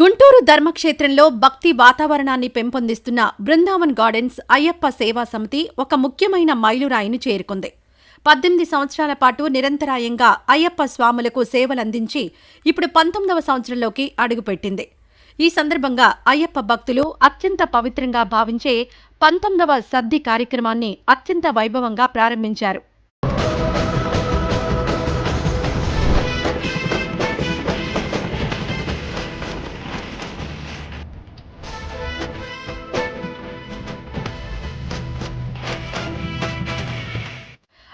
గుంటూరు ధర్మక్షేత్రంలో భక్తి వాతావరణాన్ని పెంపొందిస్తున్న బృందావన్ గార్డెన్స్ అయ్యప్ప సేవా సమితి ఒక ముఖ్యమైన మైలురాయిని చేరుకుంది. పద్దెనిమిది సంవత్సరాల పాటు నిరంతరాయంగా అయ్యప్ప స్వాములకు సేవలందించి ఇప్పుడు పంతొమ్మిదవ సంవత్సరంలోకి అడుగుపెట్టింది. ఈ సందర్భంగా అయ్యప్ప భక్తులు అత్యంత పవిత్రంగా భావించే పంతొమ్మిదవ సద్ది కార్యక్రమాన్ని అత్యంత వైభవంగా ప్రారంభించారు.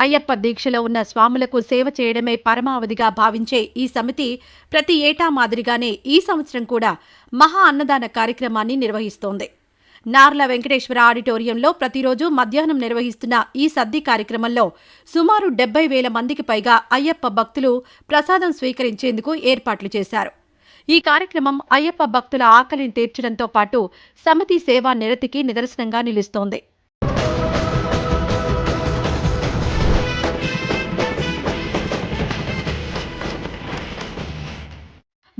అయ్యప్ప దీక్షలో ఉన్న స్వాములకు సేవ చేయడమే పరమావధిగా భావించే ఈ సమితి ప్రతి ఏటా మాదిరిగానే ఈ సంవత్సరం కూడా మహా అన్నదాన కార్యక్రమాన్ని నిర్వహిస్తోంది. నార్ల వెంకటేశ్వర ఆడిటోరియంలో ప్రతిరోజు మధ్యాహ్నం నిర్వహిస్తున్న ఈ సద్ది కార్యక్రమంలో సుమారు డెబ్బై వేల మందికి పైగా అయ్యప్ప భక్తులు ప్రసాదం స్వీకరించేందుకు ఏర్పాట్లు చేశారు. ఈ కార్యక్రమం అయ్యప్ప భక్తుల ఆకలిని తీర్చడంతో పాటు సమితి సేవా నిరతికి నిదర్శనంగా నిలుస్తోంది.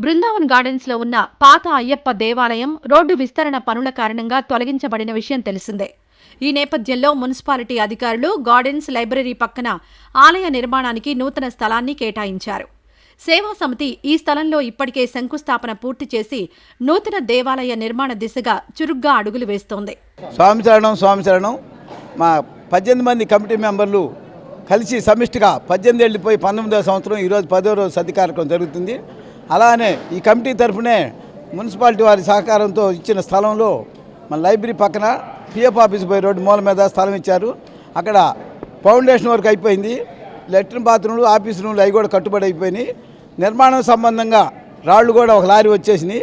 బృందావన్ గార్డెన్స్లో ఉన్న పాత అయ్యప్ప దేవాలయం రోడ్డు విస్తరణ పనుల కారణంగా తొలగించబడిన విషయం తెలిసిందే. ఈ నేపథ్యంలో మున్సిపాలిటీ అధికారులు గార్డెన్స్ లైబ్రరీ పక్కన ఆలయ నిర్మాణానికి నూతన స్థలాన్ని కేటాయించారు. సేవా సమితి ఈ స్థలంలో ఇప్పటికే శంకుస్థాపన పూర్తి చేసి నూతన దేవాలయ నిర్మాణ దిశగా చురుగ్గా అడుగులు వేస్తోంది. స్వామి చరణం స్వామి చరణం. మా పద్దెనిమిది మంది కమిటీ మెంబర్లు కలిసి సమిష్టిగా పద్దెనిమిది వెళ్ళిపోయి పంతొమ్మిదవ సంవత్సరం ఈరోజు పదో రోజు సతి కార్యక్రమం జరుగుతుంది. అలానే ఈ కమిటీ తరఫునే మున్సిపాలిటీ వారి సహకారంతో ఇచ్చిన స్థలంలో మన లైబ్రరీ పక్కన పిఎఫ్ ఆఫీస్ పోయి రోడ్డు మూల మీద స్థలం ఇచ్చారు. అక్కడ ఫౌండేషన్ వర్క్ అయిపోయింది. లెట్రిన్ బాత్రూమ్లు ఆఫీస్ రూమ్లు అవి కూడా కట్టుబడి అయిపోయినాయి. నిర్మాణం సంబంధంగా రాళ్ళు కూడా ఒక లారీ వచ్చేసినాయి.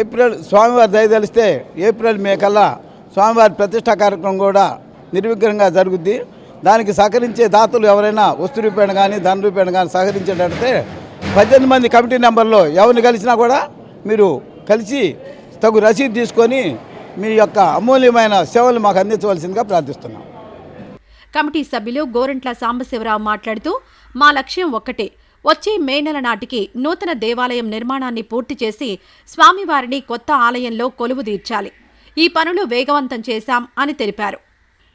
ఏప్రిల్ స్వామివారి దయదలిస్తే ఏప్రిల్ మే కల్లా స్వామివారి ప్రతిష్టా కార్యక్రమం కూడా నిర్విఘ్నంగా జరుగుద్ది. దానికి సహకరించే దాతలు ఎవరైనా వస్తు రూపేణ కానీ ధన రూపేణ కానీ సహకరించేటట్టే పద్దెనిమిది మంది కమిటీ నెంబర్లో ఎవరిని కలిసినా కూడా మీరు కలిసి తగు రసీదు తీసుకొని మీ యొక్క అమూల్యమైన సేవలు మాకు అందించవలసిందిగా ప్రార్థిస్తున్నాం. కమిటీ సభ్యులు గోరంట్ల సాంబశివరావు మాట్లాడుతూ మా లక్ష్యం ఒక్కటే వచ్చే మే నెల నాటికి నూతన దేవాలయం నిర్మాణాన్ని పూర్తి చేసి స్వామివారిని కొత్త ఆలయంలో కొలువు తీర్చాలి. ఈ పనులు వేగవంతం చేశాం అని తెలిపారు.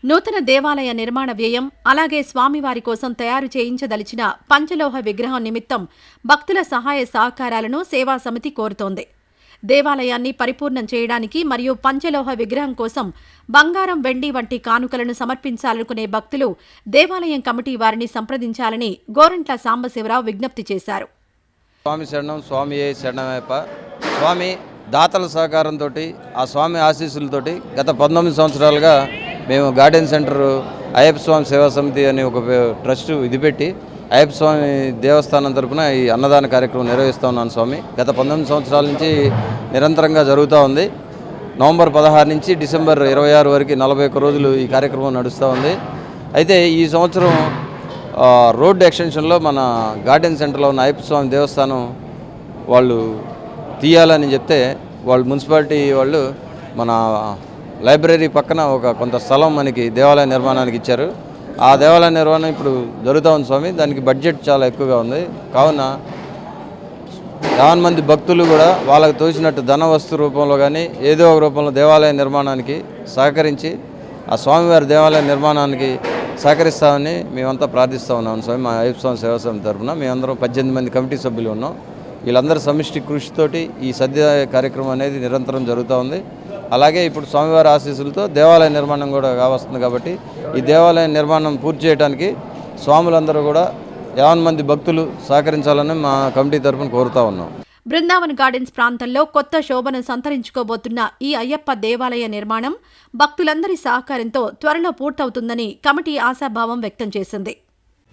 నూతన దేవాలయ నిర్మాణ వ్యయం అలాగే స్వామివారి కోసం తయారు చేయించదలిచిన పంచలోహ విగ్రహం నిమిత్తం భక్తుల సహాయ సహకారాలను సేవా సమితి కోరుతోంది. దేవాలయాన్ని పరిపూర్ణం చేయడానికి మరియు పంచలోహ విగ్రహం కోసం బంగారం వెండి వంటి కానుకలను సమర్పించాలనుకునే భక్తులు దేవాలయం కమిటీ వారిని సంప్రదించాలని గోరంట్ల సాంబశివరావు విజ్ఞప్తి చేశారు. స్వామి శరణం స్వామి శరణమేప. స్వామి దాతల సహకారంతో ఆ స్వామి ఆశీస్సులతోటి గత పంతొమ్మిది సంవత్సరాలుగా మేము గార్డెన్ సెంటర్ అయ్యప్ప స్వామి సేవా సమితి అని ఒక ట్రస్ట్ ఇది పెట్టి అయ్యప్ప స్వామి దేవస్థానం తరపున ఈ అన్నదాన కార్యక్రమం నిర్వహిస్తూ ఉన్నాను స్వామి. గత పంతొమ్మిది సంవత్సరాల నుంచి నిరంతరంగా జరుగుతూ ఉంది. నవంబర్ పదహారు నుంచి డిసెంబర్ ఇరవై ఆరు వరకు నలభై ఒక్క రోజులు ఈ కార్యక్రమం నడుస్తూ ఉంది. అయితే ఈ సంవత్సరం రోడ్డు ఎక్స్టెన్షన్లో మన గార్డెన్ సెంటర్లో ఉన్న అయ్యప్ప స్వామి దేవస్థానం వాళ్ళు తీయాలని చెప్తే వాళ్ళు మున్సిపాలిటీ వాళ్ళు మన లైబ్రరీ పక్కన ఒక కొంత స్థలం మనకి దేవాలయ నిర్మాణానికి ఇచ్చారు. ఆ దేవాలయ నిర్మాణం ఇప్పుడు జరుగుతూ ఉంది స్వామి. దానికి బడ్జెట్ చాలా ఎక్కువగా ఉంది. కావున యావన్ మంది భక్తులు కూడా వాళ్ళకు తోచినట్టు ధన వస్తు రూపంలో కానీ ఏదో ఒక రూపంలో దేవాలయ నిర్మాణానికి సహకరించి ఆ స్వామివారి దేవాలయ నిర్మాణానికి సహకరిస్తామని మేమంతా ప్రార్థిస్తూ ఉన్నాం స్వామి. మా అయ్యప్ప స్వామి సేవా సమితి తరఫున మేమందరం పద్దెనిమిది మంది కమిటీ సభ్యులు ఉన్నాం. వీళ్ళందరూ సమిష్టి కృషితోటి ఈ సద్య కార్యక్రమం అనేది నిరంతరం జరుగుతూ ఉంది. అలాగే ఇప్పుడు స్వామివారి ఆశీస్సులతో దేవాలయ నిర్మాణం కూడా కావస్తుంది కాబట్టి ఈ దేవాలయ నిర్మాణం పూర్తి చేయడానికి స్వాములందరూ కూడా యావన్ మంది భక్తులు సహకరించాలని మా కమిటీ తరఫున కోరుతా ఉన్నాం. బృందావన్ గార్డెన్స్ ప్రాంతంలో కొత్త శోభను సంతరించుకోబోతున్న ఈ అయ్యప్ప దేవాలయ నిర్మాణం భక్తులందరి సహకారంతో త్వరలో పూర్తవుతుందని కమిటీ ఆశాభావం వ్యక్తం చేసింది.